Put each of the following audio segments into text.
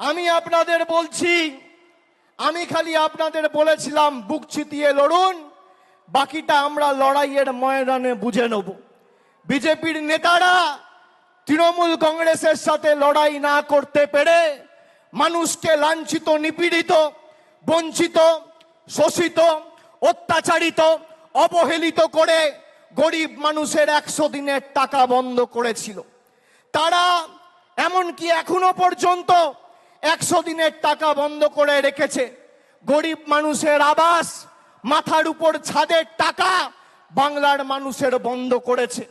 আমি আপনাদের বলছি, আমি খালি আপনাদের বলেছিলাম, বুক চিতিয়ে লড়ুন, বাকিটা আমরা লড়াইয়ের ময়দানে বুঝে নেব। বিজেপির নেতারা তৃণমূল কংগ্রেসের সাথে লড়াই না করতে পেরে মানুষকে লাঞ্ছিত, নিপীড়িত, বঞ্চিত, শোষিত, অত্যাচারিত, অবহেলিত করে গরিব মানুষের একশো দিনের টাকা বন্ধ করেছিল। তারা এমনকি এখনও পর্যন্ত একশো দিনের টাকা বন্ধ করে রেখেছে। গরিব মানুষের আবাস, মাথার উপর ছাদের টাকা বাংলার মানুষের বন্ধ করেছে।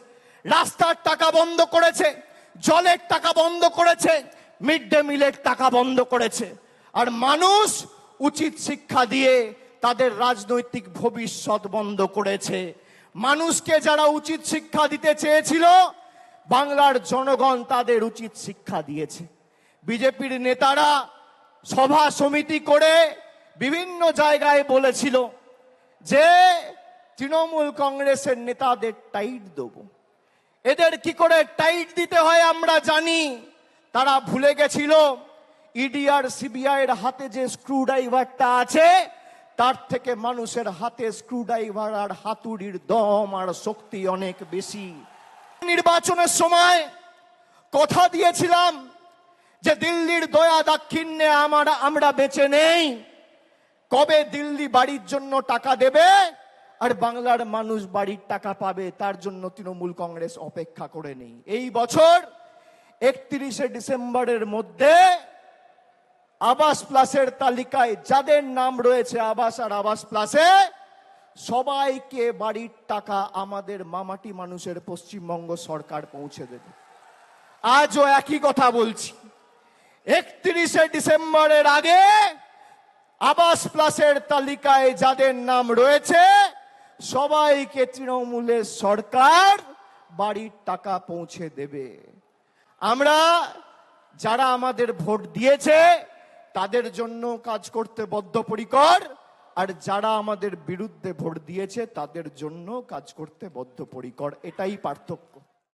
রাস্তার টাকা বন্ধ করেছে, জলের টাকা বন্ধ করেছে, মিড ডে মিলের টাকা বন্ধ করেছে। আর মানুষ উচিত শিক্ষা দিয়ে তাদের রাজনৈতিক ভবিষ্যৎ বন্ধ করেছে। মানুষকে যারা উচিত শিক্ষা দিতে চেয়েছিল, বাংলার জনগণ তাদের উচিত শিক্ষা দিয়েছে। বিজেপির নেতারা সভা সমিতি করে বিভিন্ন জায়গায় বলেছিল যে তৃণমূল কংগ্রেসের নেতাদের টাইট দেব। এদের কি করে টাইট দিতে হয় আমরা জানি। তারা ভুলে গেছিল, ইডি আর সিবিআই এর হাতে যে স্ক্রু ড্রাইভারটা আছে, তার থেকে মানুষের হাতে স্ক্রু ড্রাইভার আর হাতুড়ির দম আর শক্তি অনেক বেশি। নির্বাচনের সময় কথা দিয়েছিলাম যে দিল্লির দয়া দাক্ষিণ্যে আমরা আমরা বেঁচে নেই, কবে দিল্লি বাড়ির জন্য টাকা দেবে আর বাংলার মানুষ বাড়ির টাকা পাবে, তার জন্য তৃণমূল কংগ্রেস অপেক্ষা করে নেই। এই বছর একত্রিশে ডিসেম্বরের মধ্যে আবাস প্লাসের তালিকায় যাদের নাম রয়েছে আবাস আর আবাস প্লাসে, সবাইকে বাড়ির টাকা আমাদের মামাটি মানুষের পশ্চিমবঙ্গ সরকার পৌঁছে দেবে। আজও একই কথা বলছি। একত্রিশে ডিসেম্বরের আগে আবাস প্লাসের তালিকায় যাদের নাম রয়েছে, সবাইকে তৃণমূলের সরকার বাড়ির টাকা পৌঁছে দেবে। আমরা যারা আমাদের ভোট দিয়েছে, তাদের জন্য কাজ করতে বদ্ধপরিকর, আর যারা আমাদের বিরুদ্ধে ভোট দিয়েছে, তাদের জন্য কাজ করতে বদ্ধপরিকর। এটাই পার্থক্য।